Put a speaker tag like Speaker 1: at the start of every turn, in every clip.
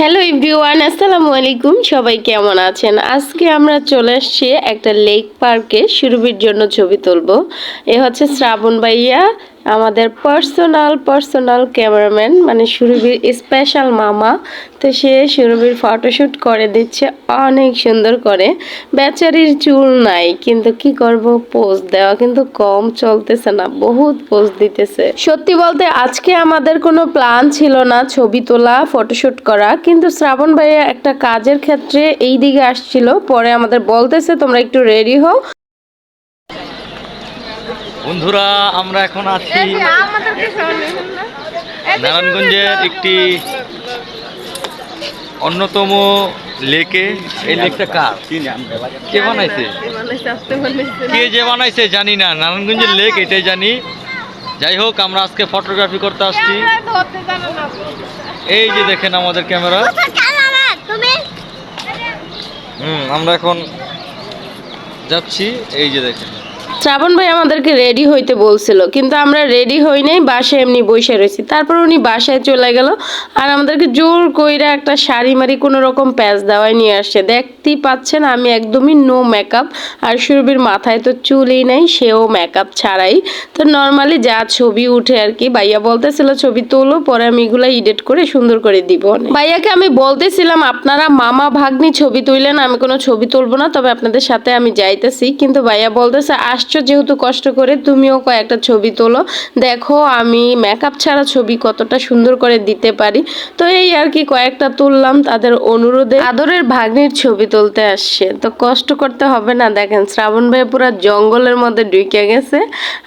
Speaker 1: Hello everyone আসসালামু আলাইকুম। সবাই কেমন আছেন? আজকে আমরা চলে আসছি একটা লেক পার্কে। সুরভির জন্য ছবি তুলব। এ হচ্ছে শ্রাবণ ভাইয়া আমাদের পার্সোনাল পার্সোনাল ক্যামেরাম্যান মানে সুরভির স্পেশাল মামা। তো সে সুরভির ফটোশ্যুট করে, দিচ্ছে অনেক সুন্দর করে। বেচারির চুল নাই, কিন্তু কি করব? পোজ দেওয়া কিন্তু কম চলতেছে না, বহুত পোজ দিতেছে। সত্যি বলতে আজকে আমাদের কোনো প্ল্যান ছিল না ছবি তোলা ফটোশ্যুট করা, কিন্তু শ্রাবণ ভাইয়া একটা কাজের ক্ষেত্রে এই দিকে আসছিল, পরে আমাদের বলতেছে, তোমরা একটু রেডি হও।
Speaker 2: বন্ধুরা আমরা এখন আছি নারায়ণগঞ্জের একটি অন্যতম লেকে। এই লেকটা কার? কে বানাইছে? কে যে বানাইছে জানি না। নারায়ণগঞ্জের লেক এটাই জানি। যাই হোক আমরা আজকে ফটোগ্রাফি করতে আসছি। এই যে দেখেন আমাদের ক্যামেরা। হুম আমরা এখন যাচ্ছি। এই যে দেখেন।
Speaker 1: শ্রাবণ ভাই আমাদেরকে রেডি হইতে বলছিল, কিন্তু আমরা রেডি হই নাই, বাসায় এমনি বসে রয়েছি। তারপর উনি বাসায় চলে গেল, আর আমাদেরকে জোর কইরা একটা শাড়ি মারি, কোনো রকম প্যাচ দেওয়াই নিয়ে আসছে। দেখতেই পাচ্ছেন, আমি একদমই নো মেকআপ আর সুরভির মাথায় তো চুলই নাই, সেও মেকআপ ছাড়াই। তো নর্মালি যা ছবি উঠে আর কি, ভাইয়া বলতেছিল, ছবি তোলো, পরে আমি এগুলো এডিট করে সুন্দর করে দিব ভাইয়াকে আমি বলতেছিলাম, আপনারা মামা ভাগ্নি ছবি তুললেন, আমি কোনো ছবি তুলবো না, তবে আপনাদের সাথে আমি যাইতেছি। কিন্তু ভাইয়া বলতেছে আসছো, যেহেতু কষ্ট করে তুমিও কয়েকটা ছবি তোলো। দেখো, আমি মেকআপ ছাড়া ছবি কতটা সুন্দর করে দিতে পারি। তো এই আর কি কয়েকটা তুললাম তাদের অনুরোধে। আদরের ভাগ্নির ছবি তুলতে আসছে। তো কষ্ট করতে হবে না, দেখেন, শ্রাবণ ভাই পুরো জঙ্গলের মধ্যে ঢুকে গেছে,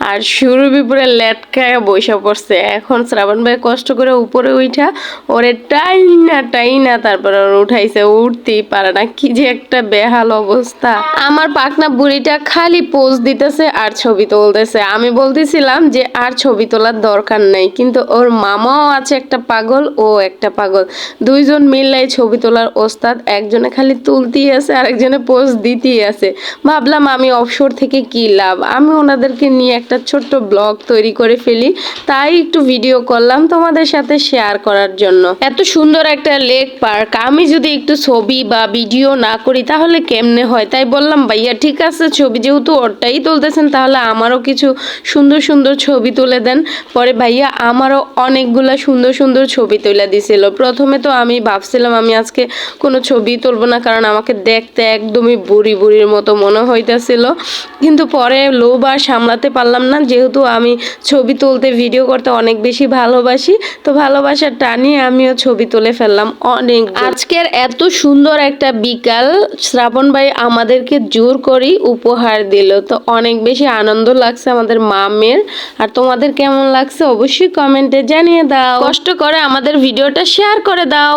Speaker 1: আর সুরভি পুরো লেটকায় বসে পড়ছে। এখন শ্রাবণ ভাই কষ্ট করে উপরে উঠা ওরে টাইনা টাইনা, তারপর উঠাইছে, উঠতেই পারে না। কি যে একটা বেহাল অবস্থা। আমার পাকনা বুড়িটা খালি পোজ দিতেছে আর ছবি তুলতেছে। আমি বলতেছিলাম যে আর ছবি তোলার দরকার নেই, কিন্তু ওর মামাও আছে একটা পাগল, ও একটা পাগল। দুইজন মিললাই ছবি তোলার ওস্তাদ, একজনে খালি তুলতেই আছে আর একজনে পোজ দিতেই আছে। ভাবলাম আমি অবসর থেকে কি লাভ? আমি ওনাদেরকে নিয়ে একটা ছোট্ট ব্লগ তৈরি করে ফেলি, তাই একটু ভিডিও করলাম তোমাদের সাথে শেয়ার করার জন্য। এত সুন্দর একটা লেক পার্ক, আমি যদি একটু ছবি বা ভিডিও না করি তাহলে কেমনে হয়? তাই বললাম, ভাইয়া, ঠিক আছে, ছবি যেহেতু ওরটাই তুলতেছেন তাহলে আমারও কিছু সুন্দর সুন্দর ছবি তুলে দেন। পরে ভাইয়া আমারও অনেকগুলা সুন্দর সুন্দর ছবি তুলে দিছিল। প্রথমে তো আমি ভাবছিলাম, আমি আজকে কোনো ছবি তুলবো না, কারণ আমাকে দেখতে একদমই বুড়ি বুড়ির মতো মনে হইতেছিল। কিন্তু পরে লোভ আর সামলাতে পারলাম না, যেহেতু আমি ছবি তুলতে, ভিডিও করতে অনেক বেশি ভালোবাসি, তো ভালোবাসার টানিয়ে আমিও ছবি তুলে ফেললাম অনেক আজকের এত সুন্দর একটা বিকাল, শ্রাবণ ভাই আমাদেরকে জোর করেই উপহার দিল, তো অনেক বেশি আনন্দ লাগছে আমাদের মামের। আর তোমাদের কেমন লাগছে অবশ্যই কমেন্টে জানিয়ে দাও। কষ্ট করে আমাদের ভিডিওটা শেয়ার করে দাও।